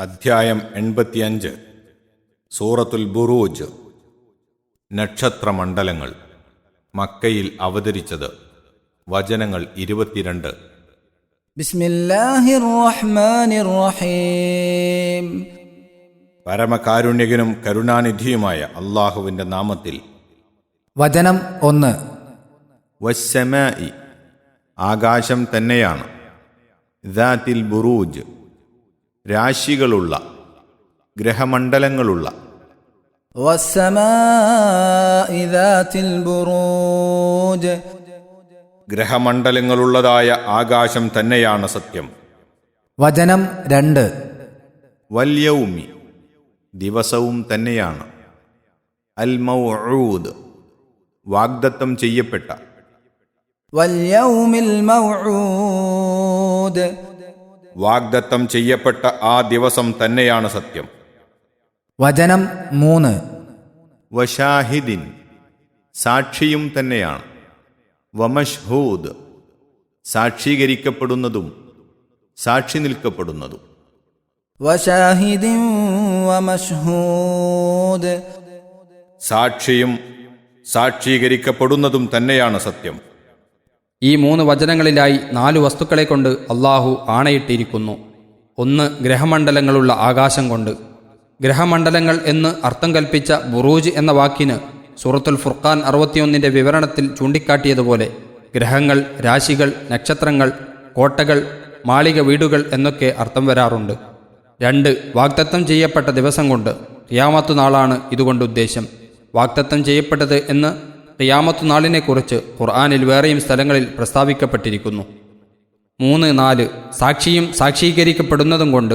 അധ്യായം എൺപത്തിയഞ്ച്. സൂറത്തുൽ ബുറൂജ്. നക്ഷത്രമണ്ഡലങ്ങൾ. മക്കയിൽ അവതരിച്ചത്. വചനങ്ങൾ ഇരുപത്തിരണ്ട്. പരമകാരുണ്യകനും കരുണാനിധിയുമായ അള്ളാഹുവിന്റെ നാമത്തിൽ. വചനം ഒന്ന്. ആകാശം തന്നെയാണ്. ദാത്തിൽ ബുറൂജ്. രാശികളുള്ള ഗ്രഹമണ്ഡലങ്ങളുള്ള. ഗ്രഹമണ്ഡലങ്ങളുള്ളതായ ആകാശം തന്നെയാണ് സത്യം. വചനം രണ്ട്. വല്യൗമി ദിവസവും തന്നെയാണ്. അൽ വാഗ്ദത്തം ചെയ്യപ്പെട്ട. വല്യൗമിൽ മൗഊദ്. വാഗ്ദത്തം ചെയ്യപ്പെട്ട ആ ദിവസം തന്നെയാണ് സത്യം. വചനം മൂന്ന്. വഷാഹിദിൻ സാക്ഷിയും തന്നെയാണ്. വമഷ്ഹൂദ് സാക്ഷീകരിക്കപ്പെടുന്നതും സാക്ഷി നിൽക്കപ്പെടുന്നതും. വഷാഹിദിൻ സാക്ഷിയും സാക്ഷീകരിക്കപ്പെടുന്നതും തന്നെയാണ് സത്യം. ഈ മൂന്ന് വചനങ്ങളിലായി നാല് വസ്തുക്കളെ കൊണ്ട് അള്ളാഹു ആണയിട്ടിരിക്കുന്നു. ഒന്ന് ഗ്രഹമണ്ഡലങ്ങളുള്ള ആകാശം കൊണ്ട്. ഗ്രഹമണ്ഡലങ്ങൾ എന്ന് അർത്ഥം കൽപ്പിച്ച ബുറൂജ് എന്ന വാക്കിന് സൂറത്തുൽ ഫുർഖാൻ അറുപത്തിയൊന്നിന്റെ വിവരണത്തിൽ ചൂണ്ടിക്കാട്ടിയതുപോലെ ഗ്രഹങ്ങൾ രാശികൾ നക്ഷത്രങ്ങൾ കോട്ടകൾ മാളിക വീടുകൾ എന്നൊക്കെ അർത്ഥം വരാറുണ്ട്. രണ്ട് വാഗ്ദത്തം ചെയ്യപ്പെട്ട ദിവസം കൊണ്ട്. ഖിയാമത്തു നാളാണ് ഇതുകൊണ്ട് ഉദ്ദേശം. വാഗ്ദത്തം ചെയ്യപ്പെട്ടത് എന്ന് ഖിയാമത്തു നാളിനെക്കുറിച്ച് ഖുർആാനിൽ വേറെയും സ്ഥലങ്ങളിൽ പ്രസ്താവിക്കപ്പെട്ടിരിക്കുന്നു. മൂന്ന് നാല് സാക്ഷിയും സാക്ഷീകരിക്കപ്പെടുന്നതും കൊണ്ട്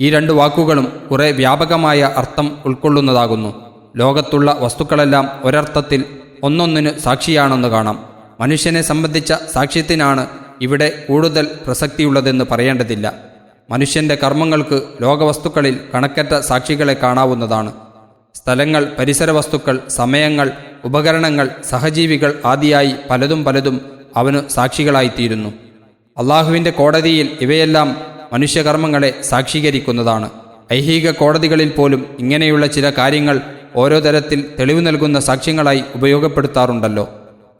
ഈ രണ്ട് വാക്കുകളും കുറെ വ്യാപകമായ അർത്ഥം ഉൾക്കൊള്ളുന്നതാകുന്നു. ലോകത്തുള്ള വസ്തുക്കളെല്ലാം ഒരർത്ഥത്തിൽ ഒന്നൊന്നിന് സാക്ഷിയാണെന്ന് കാണാം. മനുഷ്യനെ സംബന്ധിച്ച സാക്ഷ്യത്തിനാണ് ഇവിടെ കൂടുതൽ പ്രസക്തിയുള്ളതെന്ന് പറയേണ്ടതില്ല. മനുഷ്യന്റെ കർമ്മങ്ങൾക്ക് ലോകവസ്തുക്കളിൽ കണക്കറ്റ സാക്ഷികളെ കാണാവുന്നതാണ്. സ്ഥലങ്ങൾ പരിസര വസ്തുക്കൾ സമയങ്ങൾ ഉപകരണങ്ങൾ സഹജീവികൾ ആദിയായി പലതും പലതും അവന് സാക്ഷികളായിത്തീരുന്നു. അള്ളാഹുവിന്റെ കോടതിയിൽ ഇവയെല്ലാം മനുഷ്യകർമ്മങ്ങളെ സാക്ഷീകരിക്കുന്നതാണ്. ഐഹിക കോടതികളിൽ പോലും ഇങ്ങനെയുള്ള ചില കാര്യങ്ങൾ ഓരോ തരത്തിൽ തെളിവ് നൽകുന്ന സാക്ഷ്യങ്ങളായി ഉപയോഗപ്പെടുത്താറുണ്ടല്ലോ.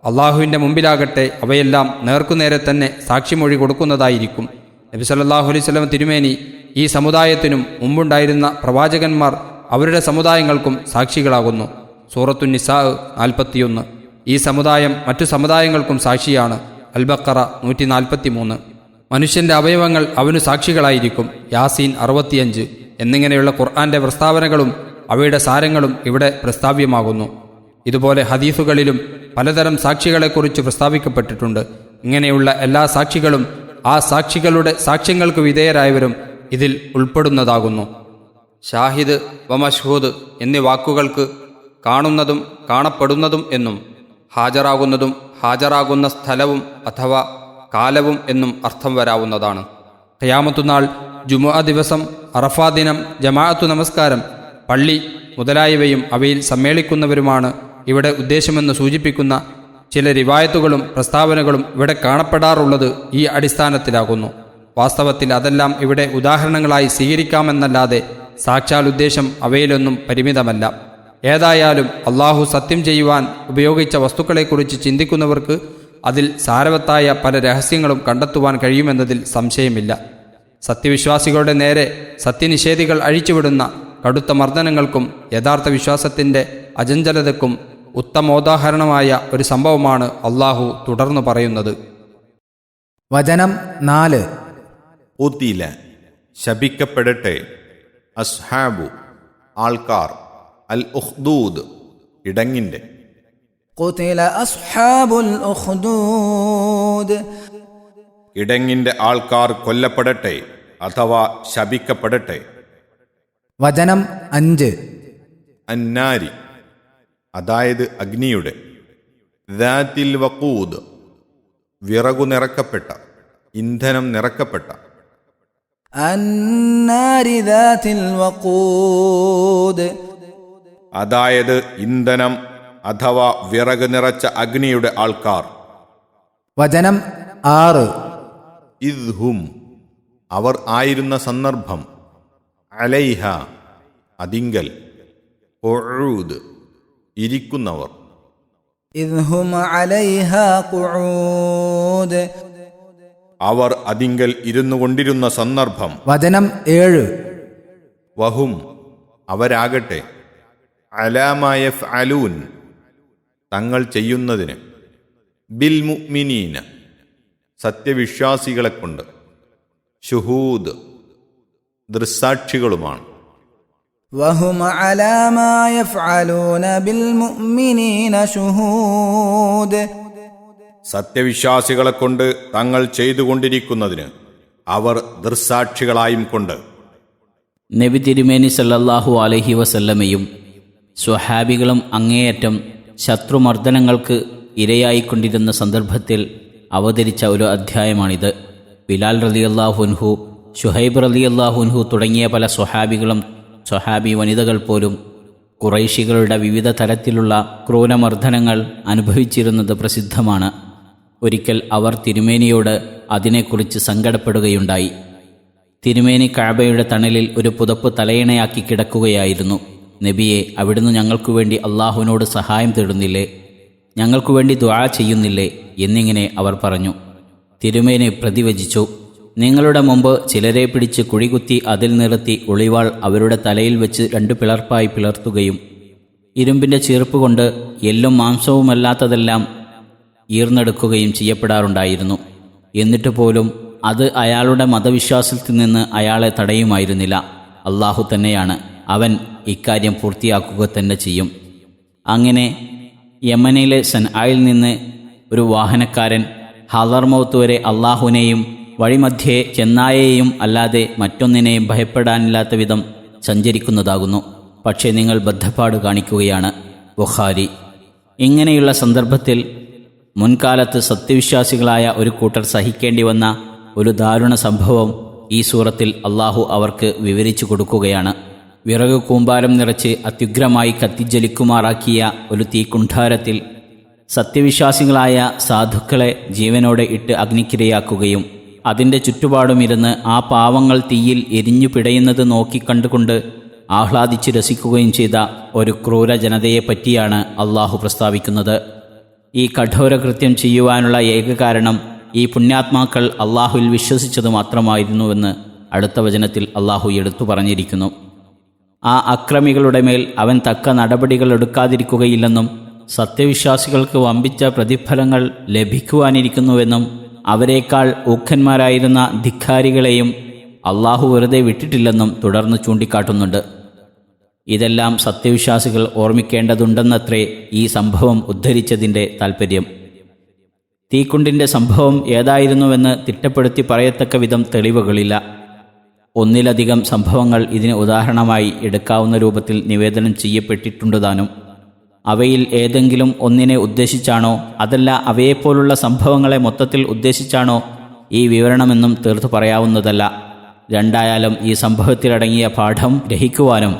അള്ളാഹുവിന്റെ മുമ്പിലാകട്ടെ അവയെല്ലാം നേർക്കുനേരെ തന്നെ സാക്ഷിമൊഴി കൊടുക്കുന്നതായിരിക്കും. നബി സല്ലാഹു അലൈഹി വസല്ലം തിരുമേനി ഈ സമുദായത്തിനും മുമ്പുണ്ടായിരുന്ന പ്രവാചകന്മാർ അവരുടെ സമുദായങ്ങൾക്കും സാക്ഷികളാകുന്നു. സൂറത്തു നിസാ നാൽപ്പത്തിയൊന്ന്. ഈ സമുദായം മറ്റു സമുദായങ്ങൾക്കും സാക്ഷിയാണ്. അൽബക്കറ നൂറ്റി നാൽപ്പത്തി മൂന്ന് മനുഷ്യന്റെ അവയവങ്ങൾ അവനു സാക്ഷികളായിരിക്കും. യാസീൻ അറുപത്തിയഞ്ച്. എന്നിങ്ങനെയുള്ള ഖുർആന്റെ പ്രസ്താവനകളും അവയുടെ സാരങ്ങളും ഇവിടെ പ്രസ്താവ്യമാകുന്നു. ഇതുപോലെ ഹദീഫുകളിലും പലതരം സാക്ഷികളെക്കുറിച്ച് പ്രസ്താവിക്കപ്പെട്ടിട്ടുണ്ട്. ഇങ്ങനെയുള്ള എല്ലാ സാക്ഷികളും ആ സാക്ഷികളുടെ സാക്ഷ്യങ്ങൾക്ക് വിധേയരായവരും ഇതിൽ ഉൾപ്പെടുന്നതാകുന്നു. ഷാഹിദ് വമഷ്ഹൂദ് എന്നീ വാക്കുകൾക്ക് കാണുന്നതും കാണപ്പെടുന്നതും എന്നും ഹാജരാകുന്നതും ഹാജരാകുന്ന സ്ഥലവും അഥവാ കാലവും എന്നും അർത്ഥം വരാവുന്നതാണ്. ഖയാമത്തുനാൾ ജുമുഅ ദിവസം അറഫാ ദിനം ജമാഅത്തു നമസ്കാരം പള്ളി മുതലായവയും അവയിൽ സമ്മേളിക്കുന്നവരുമാണ് ഇവിടെ ഉദ്ദേശമെന്ന് സൂചിപ്പിക്കുന്ന ചില റിവായത്തുകളും പ്രസ്താവനകളും ഇവിടെ കാണപ്പെടാറുള്ളത് ഈ അടിസ്ഥാനത്തിലാകുന്നു. വാസ്തവത്തിൽ അതെല്ലാം ഇവിടെ ഉദാഹരണങ്ങളായി സ്വീകരിക്കാമെന്നല്ലാതെ സാക്ഷാൽ ഉദ്ദേശം അവയിലൊന്നും പരിമിതമല്ല. ഏതായാലും അള്ളാഹു സത്യം ചെയ്യുവാൻ ഉപയോഗിച്ച വസ്തുക്കളെക്കുറിച്ച് ചിന്തിക്കുന്നവർക്ക് അതിൽ സാരവത്തായ പല രഹസ്യങ്ങളും കണ്ടെത്തുവാൻ കഴിയുമെന്നതിൽ സംശയമില്ല. സത്യവിശ്വാസികളുടെ നേരെ സത്യനിഷേധികൾ അഴിച്ചുവിടുന്ന കടുത്ത മർദ്ദനങ്ങൾക്കും യഥാർത്ഥ വിശ്വാസത്തിന്റെ അജഞ്ചലതയ്ക്കും ഉത്തമോദാഹരണമായ ഒരു സംഭവമാണ് അള്ളാഹു തുടർന്നു പറയുന്നത്. വചനം നാല്. ഊത്തിയില്ല ശപിക്കപ്പെടട്ടെ. അസ്ഹാബു. ആൾക്കാർ. അൽ ഉഹ്ദൂദ് ഇടങ്ങിന്റെ ഇടങ്ങിന്റെ ആൾക്കാർ കൊല്ലപ്പെടട്ടെ അഥവാ ശപിക്കപ്പെടട്ടെ. വചനം അഞ്ച്. അന്നാരി അതായത് അഗ്നിയുടെ. ദാതിൽ വക്കൂദ് വിറകു നിറക്കപ്പെട്ട ഇന്ധനം നിറക്കപ്പെട്ട. അന്നാരി വക്കൂദ് അതായത് ഇന്ധനം അഥവാ വിറക് നിറച്ച അഗ്നിയുടെ ആൾക്കാർ. വചനം ആറ്. ഇദ്ഹും അവർ ആയിരുന്ന സന്ദർഭം. അലൈഹ അതിങ്കൽ. ഒഴൂദ് ഇരിക്കുന്നവർ. അവർ അതിങ്കൽ ഇരുന്നു കൊണ്ടിരുന്ന സന്ദർഭം. വചനം ഏഴ്. വഹും അവരാകട്ടെ. അലാമായഫ് അലൂൻ തങ്ങൾ ചെയ്യുന്നതിന് ബിൽ മുഅ്മിനീന സത്യവിശ്വാസികളെ കൊണ്ട് ഷുഹൂദ് ദൃസാക്ഷികളുമാണ് وهم على ما يفعلون بالمؤمنين شهود സത്യവിശ്വാസികളെ കൊണ്ട് തങ്ങൾ ചെയ്തുകൊണ്ടിരിക്കുന്നതിന് അവർ ദൃസാക്ഷികളായും കൊണ്ട് നബി തിരുമേനി സല്ലല്ലാഹു അലൈഹി വസല്ലമയും സ്വഹാബികളും അങ്ങേയറ്റം ശത്രുമർദ്ദനങ്ങൾക്ക് ഇരയായിക്കൊണ്ടിരുന്ന സന്ദർഭത്തിൽ അവതരിച്ച ഒരു അധ്യായമാണിത്. ബിലാൽ റലിയല്ലാഹുൻഹു ഷുഹൈബ് റലിയല്ലാഹുൻഹു തുടങ്ങിയ പല സ്വഹാബികളും സ്വഹാബി വനിതകൾ പോലും കുറൈശികളുടെ വിവിധ തരത്തിലുള്ള ക്രൂരമർദ്ദനങ്ങൾ അനുഭവിച്ചിരുന്നത് പ്രസിദ്ധമാണ്. ഒരിക്കൽ അവർ തിരുമേനിയോട് അതിനെക്കുറിച്ച് സങ്കടപ്പെടുകയുണ്ടായി. തിരുമേനി കാബയുടെ തണലിൽ ഒരു പുതപ്പ് തലയിണയാക്കി കിടക്കുകയായിരുന്നു. നബിയെ അവിടുന്ന് ഞങ്ങൾക്കു വേണ്ടി അള്ളാഹുവിനോട് സഹായം തേടുന്നില്ലേ? ഞങ്ങൾക്കു വേണ്ടി ദ്വാ ചെയ്യുന്നില്ലേ? എന്നിങ്ങനെ അവർ പറഞ്ഞു. തിരുമേനെ പ്രതിവചിച്ചു. നിങ്ങളുടെ മുമ്പ് ചിലരെ പിടിച്ച് കുഴികുത്തി അതിൽ നിർത്തി ഒളിവാൾ അവരുടെ തലയിൽ വെച്ച് രണ്ട് പിളർപ്പായി പിളർത്തുകയും ഇരുമ്പിന്റെ ചീർപ്പ് കൊണ്ട് എല്ലും മാംസവുമല്ലാത്തതെല്ലാം ഈർന്നെടുക്കുകയും ചെയ്യപ്പെടാറുണ്ടായിരുന്നു. എന്നിട്ട് പോലും അത് അയാളുടെ മതവിശ്വാസത്തിൽ നിന്ന് അയാളെ തടയുമായിരുന്നില്ല. അള്ളാഹു തന്നെയാണ്. അവൻ ഇക്കാര്യം പൂർത്തിയാക്കുക തന്നെ ചെയ്യും. അങ്ങനെ യമനയിലെ സൻആയിൽ നിന്ന് ഒരു വാഹനക്കാരൻ ഹലർമൗത്ത് വരെ അള്ളാഹുവിനെയും വഴിമധ്യേ ചെന്നായെയും അല്ലാതെ മറ്റൊന്നിനെയും ഭയപ്പെടാനില്ലാത്ത വിധം സഞ്ചരിക്കുന്നതാകുന്നു. പക്ഷേ നിങ്ങൾ ബദ്ധപ്പാട് കാണിക്കുകയാണ്. ബുഖാരി. ഇങ്ങനെയുള്ള സന്ദർഭത്തിൽ മുൻകാലത്ത് സത്യവിശ്വാസികളായ ഒരു കൂട്ടർ സഹിക്കേണ്ടി വന്ന ഒരു ദാരുണ സംഭവം ഈ സൂറത്തിൽ അള്ളാഹു അവർക്ക് വിവരിച്ചു കൊടുക്കുകയാണ്. വിറക് കൂമ്പാരം നിറച്ച് അത്യുഗ്രമായി കത്തിജ്വലിക്കുമാറാക്കിയ ഒരു തീക്കുണ്ഠാരത്തിൽ സത്യവിശ്വാസികളായ സാധുക്കളെ ജീവനോടെ ഇട്ട് അഗ്നിക്കിരയാക്കുകയും അതിന്റെ ചുറ്റുപാടുമിരുന്ന് ആ പാവങ്ങൾ തീയിൽ എരിഞ്ഞു പിടയുന്നത് നോക്കിക്കണ്ടുകൊണ്ട് ആഹ്ലാദിച്ച് രസിക്കുകയും ചെയ്ത ഒരു ക്രൂര ജനതയെപ്പറ്റിയാണ് അള്ളാഹു പ്രസ്താവിക്കുന്നത്. ഈ കഠോര കൃത്യം ചെയ്യുവാനുള്ള ഏക കാരണം ഈ പുണ്യാത്മാക്കൾ അള്ളാഹുവിൽ വിശ്വസിച്ചത് മാത്രമായിരുന്നുവെന്ന് അടുത്ത വചനത്തിൽ അള്ളാഹു എടുത്തു പറഞ്ഞിരിക്കുന്നു. ആ അക്രമികളുടെ മേൽ അവൻ തക്ക നടപടികൾ എടുക്കാതിരിക്കുകയില്ലെന്നും സത്യവിശ്വാസികൾക്ക് വമ്പിച്ച പ്രതിഫലങ്ങൾ ലഭിക്കുവാനിരിക്കുന്നുവെന്നും അവരെക്കാൾ ഊഖന്മാരായിരുന്ന ധിക്കാരികളെയും അള്ളാഹു വെറുതെ വിട്ടിട്ടില്ലെന്നും തുടർന്ന് ചൂണ്ടിക്കാട്ടുന്നുണ്ട്. ഇതെല്ലാം സത്യവിശ്വാസികൾ ഓർമ്മിക്കേണ്ടതുണ്ടെന്നത്രേ ഈ സംഭവം ഉദ്ധരിച്ചതിന്റെ താൽപ്പര്യം തീക്കുണ്ടിന്റെ സംഭവം ഏതായിരുന്നുവെന്ന് തിട്ടപ്പെടുത്തി പറയത്തക്ക വിധം തെളിവുകളില്ല. ഒന്നിലധികം സംഭവങ്ങൾ ഇതിന് ഉദാഹരണമായി എടുക്കാവുന്ന രൂപത്തിൽ നിവേദനം ചെയ്യപ്പെട്ടിട്ടുണ്ട് താനും അവയിൽ ഏതെങ്കിലും ഒന്നിനെ ഉദ്ദേശിച്ചാണോ അതല്ല അവയെപ്പോലുള്ള സംഭവങ്ങളെ മൊത്തത്തിൽ ഉദ്ദേശിച്ചാണോ ഈ വിവരണമെന്നും തീർത്തു പറയാവുന്നതല്ല. രണ്ടായാലും ഈ സംഭവത്തിലടങ്ങിയ പാഠം ഗ്രഹിക്കുവാനും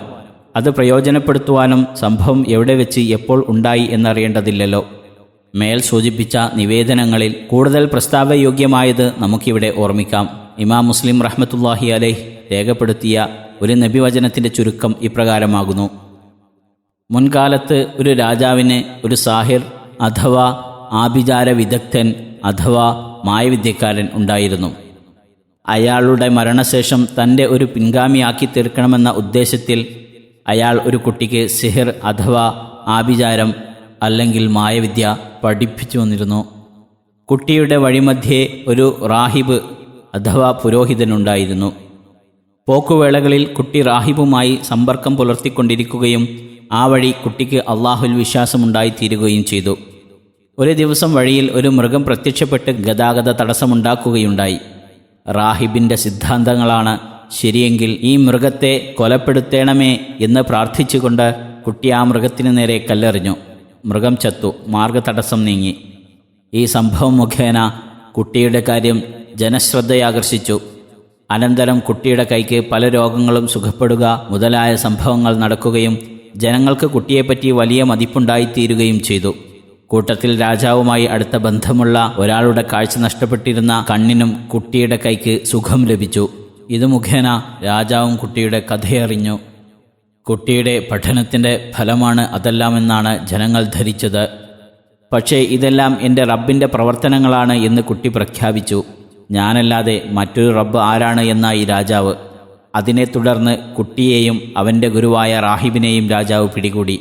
അത് പ്രയോജനപ്പെടുത്തുവാനും സംഭവം എവിടെ വെച്ച് എപ്പോൾ ഉണ്ടായി എന്നറിയേണ്ടതില്ലല്ലോ. മേൽ സൂചിപ്പിച്ച നിവേദനങ്ങളിൽ കൂടുതൽ പ്രസ്താവയോഗ്യമായത് നമുക്കിവിടെ ഓർമ്മിക്കാം. ഇമാം മുസ്ലിം റഹ്മത്തുല്ലാഹി അലൈഹ് രേഖപ്പെടുത്തിയ ഒരു നബിവചനത്തിന്റെ ചുരുക്കം ഇപ്രകാരമാകുന്നു. മുൻകാലത്ത് ഒരു രാജാവിന് ഒരു സാഹിർ അഥവാ ആഭിചാര വിദഗ്ധൻ അഥവാ മായവിദ്യക്കാരൻ ഉണ്ടായിരുന്നു. അയാളുടെ മരണശേഷം തന്റെ ഒരു പിൻഗാമിയാക്കി തീർക്കണമെന്ന ഉദ്ദേശത്തിൽ അയാൾ ഒരു കുട്ടിക്ക് സിഹിർ അഥവാ ആഭിചാരം അല്ലെങ്കിൽ മായവിദ്യ പഠിപ്പിച്ചു വന്നിരുന്നു. കുട്ടിയുടെ വഴിമധ്യേ ഒരു റാഹിബ് അഥവാ പുരോഹിതനുണ്ടായിരുന്നു. പോക്കുവേളകളിൽ കുട്ടി റാഹിബുമായി സമ്പർക്കം പുലർത്തിക്കൊണ്ടിരിക്കുകയും ആ വഴി കുട്ടിക്ക് അള്ളാഹുൽ വിശ്വാസമുണ്ടായിത്തീരുകയും ചെയ്തു. ഒരു ദിവസം വഴിയിൽ ഒരു മൃഗം പ്രത്യക്ഷപ്പെട്ട് ഗതാഗത തടസ്സമുണ്ടാക്കുകയുണ്ടായി. റാഹിബിന്റെ സിദ്ധാന്തങ്ങളാണ് ശരിയെങ്കിൽ ഈ മൃഗത്തെ കൊലപ്പെടുത്തേണമേ എന്ന് പ്രാർത്ഥിച്ചുകൊണ്ട് കുട്ടി ആ മൃഗത്തിന് നേരെ കല്ലെറിഞ്ഞു. മൃഗം ചത്തു മാർഗതടസ്സം നീങ്ങി. ഈ സംഭവം മുഖേന കുട്ടിയുടെ കാര്യം ജനശ്രദ്ധയാകർഷിച്ചു. അനന്തരം കുട്ടിയുടെ കൈക്ക് പല രോഗങ്ങളും സുഖപ്പെടുക മുതലായ സംഭവങ്ങൾ നടക്കുകയും ജനങ്ങൾക്ക് കുട്ടിയെപ്പറ്റി വലിയ മതിപ്പുണ്ടായിത്തീരുകയും ചെയ്തു. കൂട്ടത്തിൽ രാജാവുമായി അടുത്ത ബന്ധമുള്ള ഒരാളുടെ കാഴ്ച നഷ്ടപ്പെട്ടിരുന്ന കണ്ണിനും കുട്ടിയുടെ കൈക്ക് സുഖം ലഭിച്ചു. ഇത് മുഖേന രാജാവും കുട്ടിയുടെ കഥയറിഞ്ഞു. കുട്ടിയുടെ പഠനത്തിന്റെ ഫലമാണ് അതെല്ലാമെന്നാണ് ജനങ്ങൾ ധരിച്ചത്. പക്ഷേ ഇതെല്ലാം എന്റെ റബ്ബിന്റെ പ്രവർത്തനങ്ങളാണ് എന്ന് കുട്ടി പ്രഖ്യാപിച്ചു. ഞാനല്ലാതെ മറ്റൊരു റബ്ബ് ആരാണ് എന്നായി രാജാവ്. അതിനെ തുടർന്ന് കുട്ടിയെയും അവന്റെ ഗുരുവായ റാഹിബിനെയും രാജാവ് പിടികൂടി.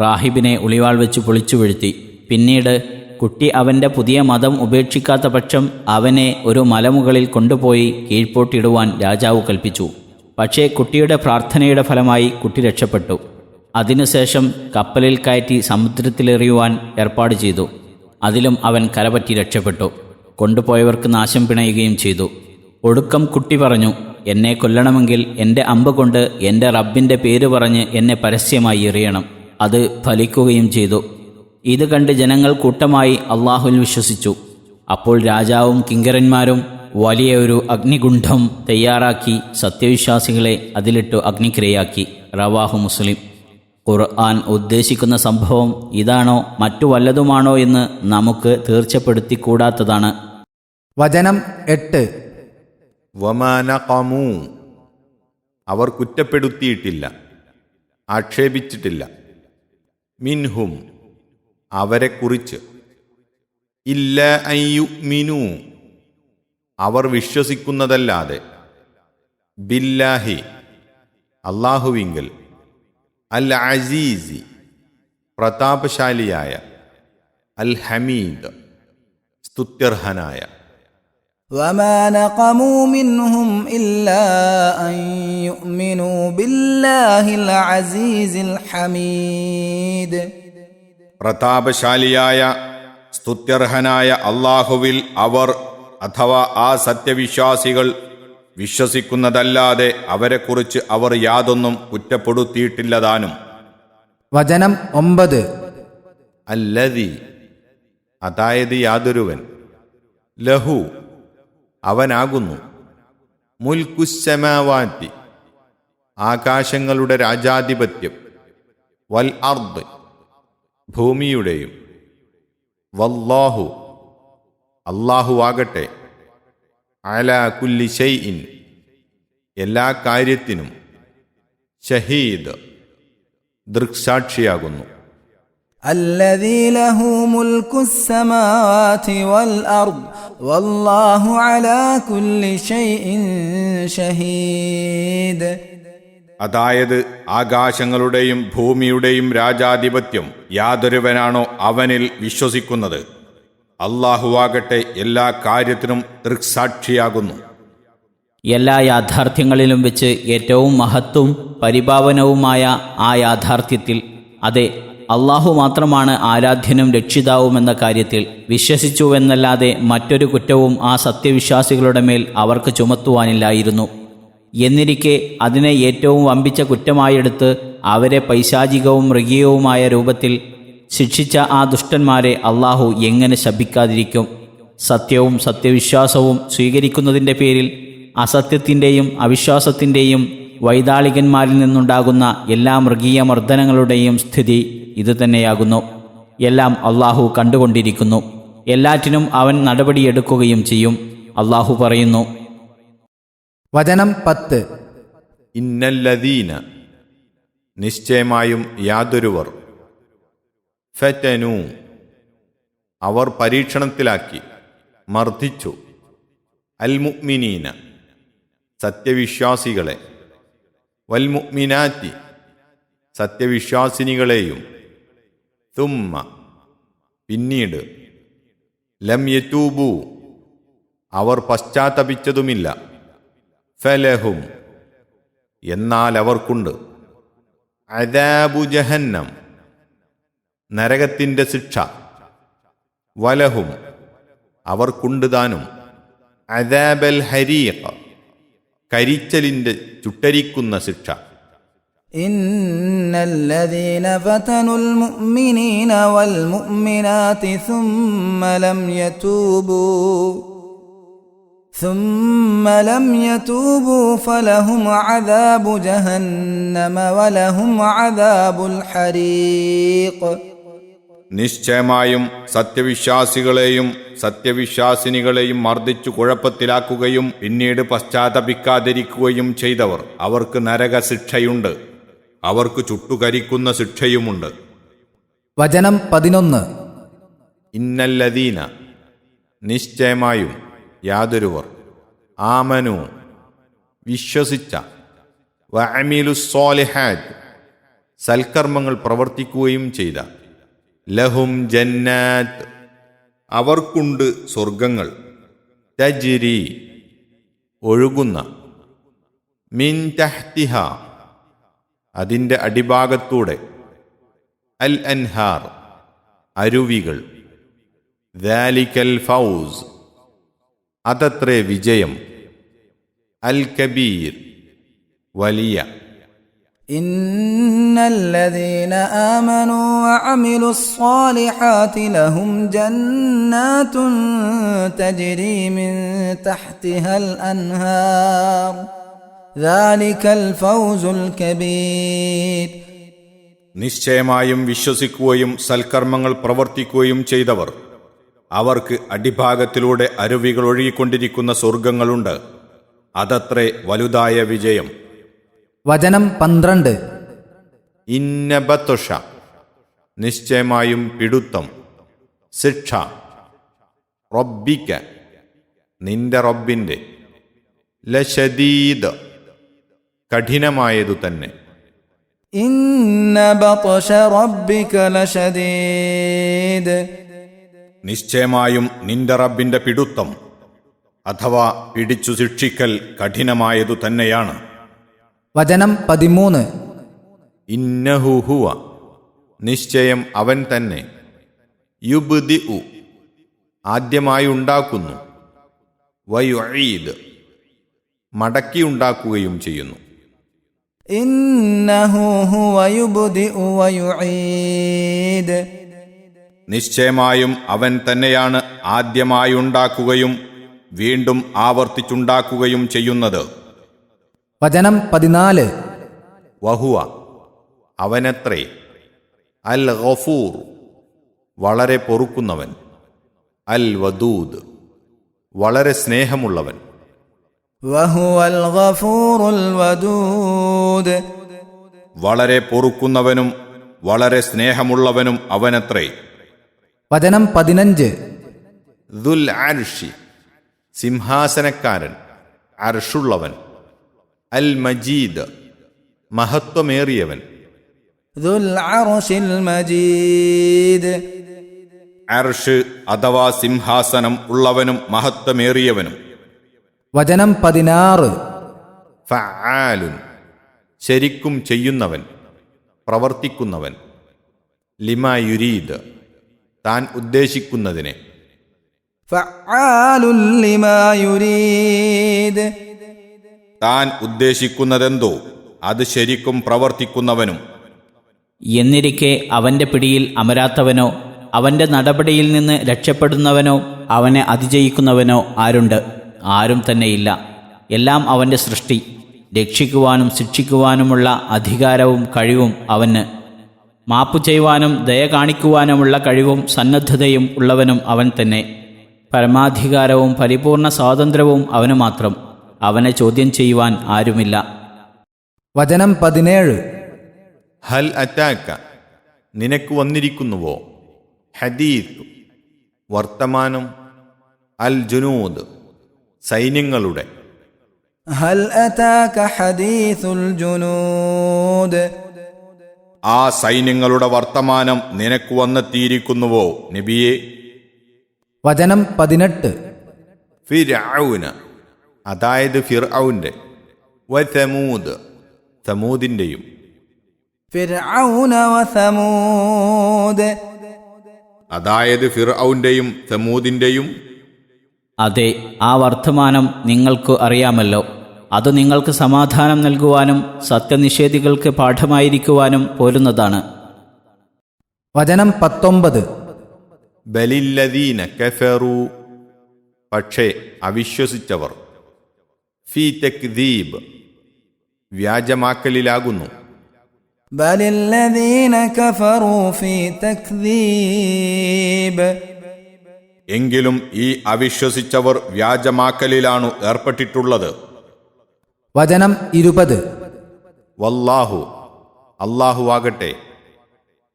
റാഹിബിനെ ഉളിവാൾ വെച്ച് പൊളിച്ചു വീഴ്ത്തി. പിന്നീട് കുട്ടി അവന്റെ പുതിയ മതം ഉപേക്ഷിക്കാത്ത പക്ഷം അവനെ ഒരു മലമുകളിൽ കൊണ്ടുപോയി കീഴ്പോട്ടിടുവാൻ രാജാവ് കൽപ്പിച്ചു. പക്ഷേ കുട്ടിയുടെ പ്രാർത്ഥനയുടെ ഫലമായി കുട്ടി രക്ഷപ്പെട്ടു. അതിനുശേഷം കപ്പലിൽ കയറ്റി സമുദ്രത്തിലെറിയുവാൻ ഏർപ്പാട് ചെയ്തു. അതിലും അവൻ കരപറ്റി രക്ഷപ്പെട്ടു. കൊണ്ടുപോയവർക്ക് നാശം പിണയുകയും ചെയ്തു. ഒടുക്കം കുട്ടി പറഞ്ഞു എന്നെ കൊല്ലണമെങ്കിൽ എന്റെ അമ്പ് കൊണ്ട് എന്റെ റബ്ബിന്റെ പേര് പറഞ്ഞ് എന്നെ പരസ്യമായി എറിയണം. അത് ഫലിക്കുകയും ചെയ്തു. ഇത് കണ്ട് ജനങ്ങൾ കൂട്ടമായി അള്ളാഹുൽ വിശ്വസിച്ചു. അപ്പോൾ രാജാവും കിങ്കരന്മാരും വലിയ ഒരു അഗ്നിഗുണ്ഠം തയ്യാറാക്കി സത്യവിശ്വാസികളെ അതിലിട്ടു അഗ്നിക്രിയയാക്കി. റവാഹു മുസ്ലിം. ഖുർആൻ ഉദ്ദേശിക്കുന്ന സംഭവം ഇതാണോ മറ്റു വല്ലതുമാണോ എന്ന് നമുക്ക് തീർച്ചപ്പെടുത്തിക്കൂടാത്തതാണ്. വചനം എട്ട്. വമാനകമൂ അവർ കുറ്റപ്പെടുത്തിയിട്ടില്ല. ആക്ഷേപിച്ചിട്ടില്ല. മിൻഹും അവരെക്കുറിച്ച്. ഇല്ല അയ്യു മിനു അവർ വിശ്വസിക്കുന്നതല്ലാതെ. ബില്ലാഹി അള്ളാഹുവിങ്കൽ അൽ അസീസി പ്രതാപശാലിയായ അൽ ഹമീദ് സ്തുത്യർഹനായ. وما نقموا منهم إلا أن يؤمنوا بالله العزيز الحميد പ്രതാപശാലിയായ സ്തുത്യർഹനായ അള്ളാഹുവിൽ അവർ അഥവാ ആ സത്യവിശ്വാസികൾ വിശ്വസിക്കുന്നതല്ലാതെ അവരെക്കുറിച്ച് അവർ യാതൊന്നും കുറ്റപ്പെടുത്തിയിട്ടില്ലതാനും വചനം ഒമ്പത് അല്ലതി അതായത് യാതൊരുവൻ ലഹു അവനാകുന്നു. മുൽക്കുശമാവാറ്റി ആകാശങ്ങളുടെ രാജാധിപത്യം. വൽ അർദ്. ഭൂമിയുടെയും. വല്ലാഹു. അള്ളാഹു ആകട്ടെ അല കുല്ലി ഷെയ്ഇൻ എല്ലാ കാര്യത്തിനും. ഷഹീദ് ദൃക്സാക്ഷിയാകുന്നു. الذي له ملك السماوات والأرض والله على كل شيء شهيد അതായത് ആകാശങ്ങളുടെയും ഭൂമിയുടെയും രാജാധിപത്യം യാതൊരുവനാണോ അവനിൽ വിശ്വസിക്കുന്നത് അള്ളാഹുവാകട്ടെ എല്ലാ കാര്യത്തിനും ദൃക്സാക്ഷിയാകുന്നു എല്ലാ യാഥാർത്ഥ്യങ്ങളിലും വെച്ച് ഏറ്റവും മഹത്വവും പരിപാവനവുമായ ആ യാഥാർത്ഥ്യത്തിൽ അതെ അള്ളാഹു മാത്രമാണ് ആരാധ്യനും രക്ഷിതാവുമെന്ന കാര്യത്തിൽ വിശ്വസിച്ചുവെന്നല്ലാതെ മറ്റൊരു കുറ്റവും ആ സത്യവിശ്വാസികളുടെ മേൽ അവർക്ക് ചുമത്തുവാനില്ലായിരുന്നു. എന്നിരിക്കെ അതിനെ ഏറ്റവും വമ്പിച്ച കുറ്റമായെടുത്ത് അവരെ പൈശാചികവും മൃഗീയവുമായ രൂപത്തിൽ ശിക്ഷിച്ച ആ ദുഷ്ടന്മാരെ അള്ളാഹു എങ്ങനെ ശപിക്കാതിരിക്കും? സത്യവും സത്യവിശ്വാസവും സ്വീകരിക്കുന്നതിന്റെ പേരിൽ അസത്യത്തിന്റെയും അവിശ്വാസത്തിന്റെയും വൈതാളികന്മാരിൽ നിന്നുണ്ടാകുന്ന എല്ലാ മൃഗീയ മർദ്ദനങ്ങളുടെയും സ്ഥിതി ഇതുതന്നെയാകുന്നു. എല്ലാം അള്ളാഹു കണ്ടുകൊണ്ടിരിക്കുന്നു. എല്ലാറ്റിനും അവൻ നടപടിയെടുക്കുകയും ചെയ്യും. അള്ളാഹു പറയുന്നു വചനം പത്ത്. ഇന്നല്ലദീന നിശ്ചയമായും യാതൊരുവർ. ഫെറ്റനു അവർ പരീക്ഷണത്തിലാക്കി. മർദ്ദിച്ചു. അൽമുഅ്മിനീന സത്യവിശ്വാസികളെ. വൽമുഅ്മിനാറ്റി സത്യവിശ്വാസിനികളെയും. തുമ്മ. പിന്നീട് ലം യതൂബു. അവർ പശ്ചാത്തപിച്ചതുമില്ല. ഫലഹും. എന്നാൽ അവർക്കുണ്ട്. അദാബു ജഹന്നം. നരകത്തിന്റെ ശിക്ഷ. വലഹും. അവർക്കുണ്ട് താനും. അദാബൽ ഹരീഖ. കരിച്ചലിന്റെ ചുട്ടരിക്കുന്ന ശിക്ഷ. إن الذين فتنوا المؤمنين والمؤمنات ثم لم يتوبوا ثم لم يتوبوا فلهم عذاب جهنم ولهم عذاب الحريق നിശ്ചയമായും സത്യവിശ്വാസികളെയും സത്യവിശ്വാസിനികളെയും മർദ്ദിച്ചു കുഴപ്പത്തിലാക്കുകയും പിന്നീട് പശ്ചാത്തപിക്കാതിരിക്കുകയും ചെയ്തവർ അവർക്ക് നരകശിക്ഷയുണ്ട് അവർക്ക് ചുട്ടുകരിക്കുന്ന ശിക്ഷയുമുണ്ട്. വചനം പതിനൊന്ന്. ഇന്നല്ലദീന നിശ്ചയമായും യാതൊരുവർ. ആമനു വിശ്വസിച്ച. സൽക്കർമ്മങ്ങൾ പ്രവർത്തിക്കുകയും ചെയ്ത. ലഹും ജന്നാത്ത് അവർക്കുണ്ട് സ്വർഗങ്ങൾ തജിരി ഒഴുകുന്ന. മിൻ തഹ്തിഹ അതിൻ്റെ അടിഭാഗത്തൂടെ അൽ അൻഹാർ അരുവികൾ ദാലിക്കൽ ഫൗസ് അതത്രേ വിജയം അൽ കബീർ വലിയ إن الذين آمنوا وعملوا الصالحات لهم جنات تجري من تحتها الأنهار ذلك الفوز الكبير നിശ്ചയമായും വിശ്വസിക്കുകയും സൽക്കർമ്മങ്ങൾ പ്രവർത്തിക്കുകയും ചെയ്തവർ അവർക്ക് അടിഭാഗത്തിലൂടെ അരുവികൾ ഒഴുകിക്കൊണ്ടിരിക്കുന്ന സ്വർഗങ്ങളുണ്ട് അതത്രേ വലുതായ വിജയം വചനം പന്ത്രണ്ട് ഇന്നബത്തൊഷ നിശ്ചയമായും പിടുത്തം ശിക്ഷ റബ്ബിക്ക നിന്റെ റബ്ബിൻ്റെ ലശദീദ് കഠിനമായതു തന്നെ. നിശ്ചയമായും നിന്റെ റബ്ബിന്റെ പിടുത്തം അഥവാ പിടിച്ചു ശിക്ഷിക്കൽ കഠിനമായതു തന്നെയാണ്. വചനം പതിമൂന്ന്. ഇന്നഹുഹുവ നിശ്ചയം അവൻ തന്നെ. യുബ്ദി ഉ ആദ്യമായി ഉണ്ടാക്കുന്നു. വയുഴീദ് മടക്കി ഉണ്ടാക്കുകയും ചെയ്യുന്നു. നിശ്ചയമായും അവൻ തന്നെയാണ് ആദ്യമായി ഉണ്ടാക്കുകയും വീണ്ടും ആവർത്തിച്ചുണ്ടാക്കുകയും ചെയ്യുന്നത്. വചനം പതിനാല്. വഹുവ അവനത്രേ? അൽ ഗഫൂർ വളരെ പൊറുക്കുന്നവൻ. അൽ വദൂദ് വളരെ സ്നേഹമുള്ളവൻ. വഹുവൽ ഗഫൂറുൽ വദൂദ്. വളരെ പൊറുക്കുന്നവനും വളരെ സ്നേഹമുള്ളവനും അവനത്രേ. വചനം പതിനഞ്ച്. ദുൽ അർശി സിംഹാസനക്കാരൻ അർഷുള്ളവൻ. അൽ മജീദ് മഹത്വമേറിയവൻ. അർഷ് അഥവാ സിംഹാസനം ഉള്ളവനും മഹത്വമേറിയവനും. വചനം പതിനാറ്. ഫആലുൻ. ശരിക്കും ചെയ്യുന്നവൻ പ്രവർത്തിക്കുന്നവൻ. ലിമായുരീദ് താൻ ഉദ്ദേശിക്കുന്നതിനെ. യുരീദ്. താൻ ഉദ്ദേശിക്കുന്നതെന്തോ അത് ശരിക്കും പ്രവർത്തിക്കുന്നവനും. എന്നിരിക്കെ അവന്റെ പിടിയിൽ അമരാത്തവനോ അവന്റെ നടപടിയിൽ നിന്ന് രക്ഷപ്പെടുന്നവനോ അവനെ അതിജയിക്കുന്നവനോ ആരുണ്ട്? ആരും തന്നെയില്ല. എല്ലാം അവന്റെ സൃഷ്ടി. രക്ഷിക്കുവാനും ശിക്ഷിക്കുവാനുമുള്ള അധികാരവും കഴിവും അവന്. മാപ്പ് ചെയ്യുവാനും ദയ കാണിക്കുവാനുമുള്ള കഴിവും സന്നദ്ധതയും ഉള്ളവനും അവൻ തന്നെ. പരമാധികാരവും പരിപൂർണ സ്വാതന്ത്ര്യവും അവന് മാത്രം. അവനെ ചോദ്യം ചെയ്യുവാൻ ആരുമില്ല. വചനം പതിനേഴ്. ഹൽ അറ്റാക്ക. നിനക്ക് വന്നിരിക്കുന്നുവോ? ഹദീത് വർത്തമാനം അൽ ജുനൂദ്. സൈന്യങ്ങളുടെ. ആ സൈന്യങ്ങളുടെ വർത്തമാനം നിനക്ക് വന്നെത്തിയിരിക്കുന്നുവോ നബിയെ? വചനം പതിനെട്ട്. ഫിർഔന് അതായത് ഫിർഔന്റെ വമൂദ് സമൂദിന്റെയും അതായത് ഫിർഔന്റെയും സമൂദിന്റെയും അതെ ആ വർത്തമാനം നിങ്ങൾക്കു അറിയാമല്ലോ. അത് നിങ്ങൾക്ക് സമാധാനം നൽകുവാനും സത്യനിഷേധികൾക്ക് പാഠമായിരിക്കുവാനും പോരുന്നതാണ്. വചനം പത്തൊമ്പത്. ബലില്ലദീന കഫറു. പക്ഷേ അവിശ്വസിച്ചവർ ഫീ തെക്ദീബ് വ്യാജമാക്കലിലാകുന്നു. ബലില്ലദീന കഫറു ഫീ തക്ദീബ്. എങ്കിലും ഈ അവിശ്വസിച്ചവർ വ്യാജമാക്കലിലാണു ഏർപ്പെട്ടിട്ടുള്ളത്. വചനം ഇരുപത്. വല്ലാഹു അള്ളാഹുവാകട്ടെ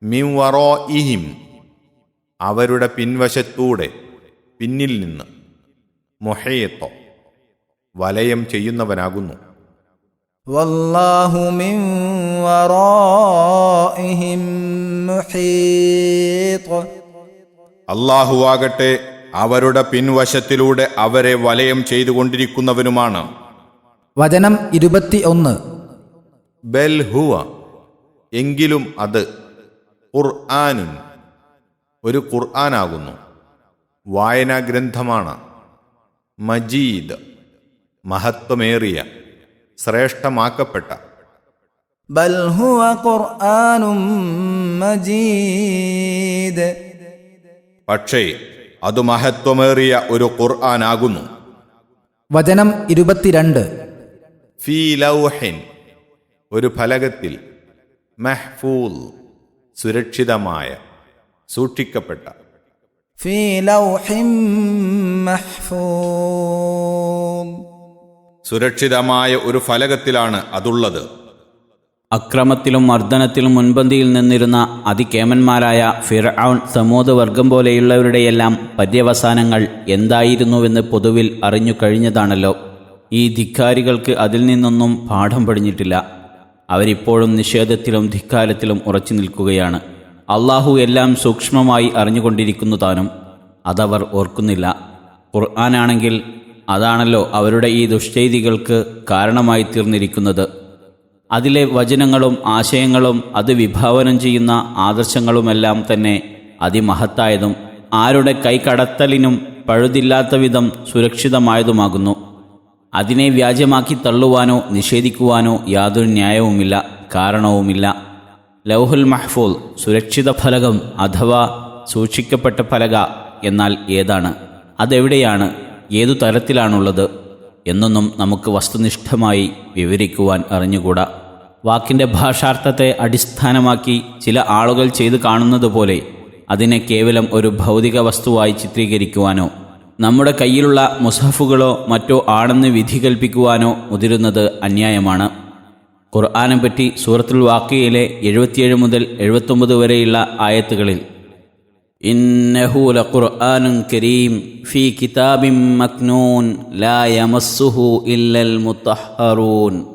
മിംവറോ ഇഹിം അവരുടെ പിൻവശത്തൂടെ പിന്നിൽ നിന്ന് മൊഹയത്തോ വലയം ചെയ്യുന്നവനാകുന്നു. വല്ലാഹു മിം വറോ ഇഹിം മുഹീ അള്ളാഹുവാകട്ടെ അവരുടെ പിൻവശത്തിലൂടെ അവരെ വലയം ചെയ്തുകൊണ്ടിരിക്കുന്നവനുമാണ്. വചനം ഇരുപത്തി ഒന്ന് ഹുവ എങ്കിലും അത് ഖുർആാനും ഒരു ഖുർആനാകുന്നു. വായനാ ഗ്രന്ഥമാണ് മജീദ് മഹത്വമേറിയ ശ്രേഷ്ഠമാക്കപ്പെട്ട. ബൽ ഹുവ ഖുർആാനും മജീദ്. പക്ഷേ അത് മഹത്വമേറിയ ഒരു ഖുർആാനാകുന്നു. വചനം ഇരുപത്തിരണ്ട്. ഫീ ലൗഹിൻ ഒരു ഫലകത്തിൽ മെഹ്ഫൂൽ സുരക്ഷിതമായ സൂക്ഷിക്കപ്പെട്ട. ഫീ ലൗഹിൻ സുരക്ഷിതമായ ഒരു ഫലകത്തിലാണ് അതുള്ളത്. അക്രമത്തിലും മർദ്ദനത്തിലും മുൻപന്തിയിൽ നിന്നിരുന്ന അതികേമന്മാരായ ഫിർഔൺ സമൂത് വർഗം പോലെയുള്ളവരുടെയെല്ലാം പര്യവസാനങ്ങൾ എന്തായിരുന്നുവെന്ന് പൊതുവിൽ അറിഞ്ഞു കഴിഞ്ഞതാണല്ലോ. ഈ ധിക്കാരികൾക്ക് അതിൽ നിന്നൊന്നും പാഠം പടിഞ്ഞിട്ടില്ല അവരിപ്പോഴും നിഷേധത്തിലും ധിക്കാരത്തിലും ഉറച്ചു നിൽക്കുകയാണ്. അള്ളാഹു എല്ലാം സൂക്ഷ്മമായി അറിഞ്ഞുകൊണ്ടിരിക്കുന്നു താനും അതവർ ഓർക്കുന്നില്ല. ഖുർആനാണെങ്കിൽ അതാണല്ലോ അവരുടെ ഈ ദുഷ്ചെയ്തികൾക്ക് കാരണമായി തീർന്നിരിക്കുന്നത്. അതിലെ വചനങ്ങളും ആശയങ്ങളും അത് വിഭാവനം ചെയ്യുന്ന ആദർശങ്ങളുമെല്ലാം തന്നെ അതിമഹത്തായതും ആരുടെ കൈകടത്തലിനും പഴുതില്ലാത്ത വിധം സുരക്ഷിതമായതുമാകുന്നു. അതിനെ വ്യാജമാക്കി തള്ളുവാനോ നിഷേധിക്കുവാനോ യാതൊരു ന്യായവുമില്ല കാരണവുമില്ല. ലൗഹുൽ മഹ്ഫൂൽ സുരക്ഷിത ഫലകം അഥവാ സൂക്ഷിക്കപ്പെട്ട ഫലക എന്നാൽ ഏതാണ്? അതെവിടെയാണ്? ഏതു തരത്തിലാണുള്ളത്? എന്നൊന്നും നമുക്ക് വസ്തുനിഷ്ഠമായി വിവരിക്കുവാൻ അറിഞ്ഞുകൂടാ. വാക്കിന്റെ ഭാഷാർത്ഥത്തെ അടിസ്ഥാനമാക്കി ചില ആളുകൾ ചെയ്തു കാണുന്നത് പോലെ അതിനെ കേവലം ഒരു ഭൗതിക വസ്തുവായി ചിത്രീകരിക്കുവാനോ നമ്മുടെ കയ്യിലുള്ള മുസഹഫുകളോ മറ്റോ ആണെന്ന് വിധി കൽപ്പിക്കുവാനോ മുതിരുന്നത് അന്യായമാണ്. ഖുർആാനെ പറ്റി സൂറത്തുൽ വാക്കിയയിലെ എഴുപത്തിയേഴ് മുതൽ എഴുപത്തൊമ്പത് വരെയുള്ള ആയത്തുകളിൽ ഇന്നഹു കരീം ഫീ കിതാബിം ലാ യമസ്സുഹു ഇല്ലൽ മുത്തഹറൂൻ.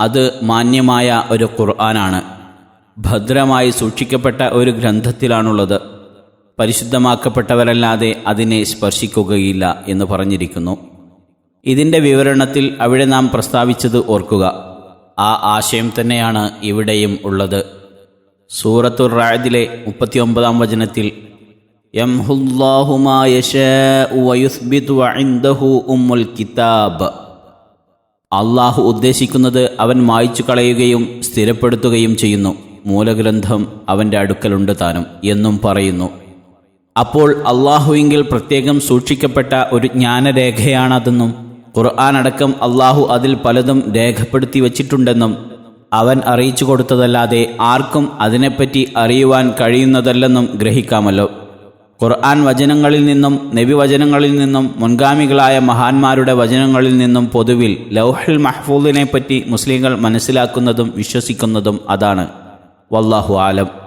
അത് മാന്യമായ ഒരു ഖുർആനാണ്. ഭദ്രമായി സൂക്ഷിക്കപ്പെട്ട ഒരു ഗ്രന്ഥത്തിലാണുള്ളത്. പരിശുദ്ധമാക്കപ്പെട്ടവരല്ലാതെ അതിനെ സ്പർശിക്കുകയില്ല എന്ന് പറഞ്ഞിരിക്കുന്നു. ഇതിന്റെ വിവരണത്തിൽ അവിടെ നാം പ്രസ്താവിച്ചത് ഓർക്കുക. ആ ആശയം തന്നെയാണ് ഇവിടെയും ഉള്ളത്. സൂറത്തുർ റായദിലെ മുപ്പത്തിയൊമ്പതാം വചനത്തിൽ യംഹുല്ലാഹു മാ യശാഉ വയുസ്ബിതു ഉമ്മുൽ കിതാബ് അള്ളാഹു ഉദ്ദേശിക്കുന്നത് അവൻ മായ്ച്ചു കളയുകയും സ്ഥിരപ്പെടുത്തുകയും ചെയ്യുന്നു. മൂലഗ്രന്ഥം അവന്റെ അടുക്കലുണ്ട് താനും എന്നും പറയുന്നു. അപ്പോൾ അള്ളാഹുവിങ്കിൽ പ്രത്യേകം സൂക്ഷിക്കപ്പെട്ട ഒരു ജ്ഞാനരേഖയാണതെന്നും ഖുർആൻ അടക്കം അള്ളാഹു അതിൽ പലതും രേഖപ്പെടുത്തി വച്ചിട്ടുണ്ടെന്നും അവൻ അറിയിച്ചു കൊടുത്തതല്ലാതെ ആർക്കും അതിനെപ്പറ്റി അറിയുവാൻ കഴിയുന്നതല്ലെന്നും ഗ്രഹിക്കാമല്ലോ. ഖുർആൻ വചനങ്ങളിൽ നിന്നും നബിവചനങ്ങളിൽ നിന്നും മുൻഗാമികളായ മഹാന്മാരുടെ വചനങ്ങളിൽ നിന്നും പൊതുവിൽ ലൗഹൽ മഹ്ഫൂദിനെപ്പറ്റി മുസ്ലിങ്ങൾ മനസ്സിലാക്കുന്നതും വിശ്വസിക്കുന്നതും അതാണ്. വല്ലാഹു ആലം.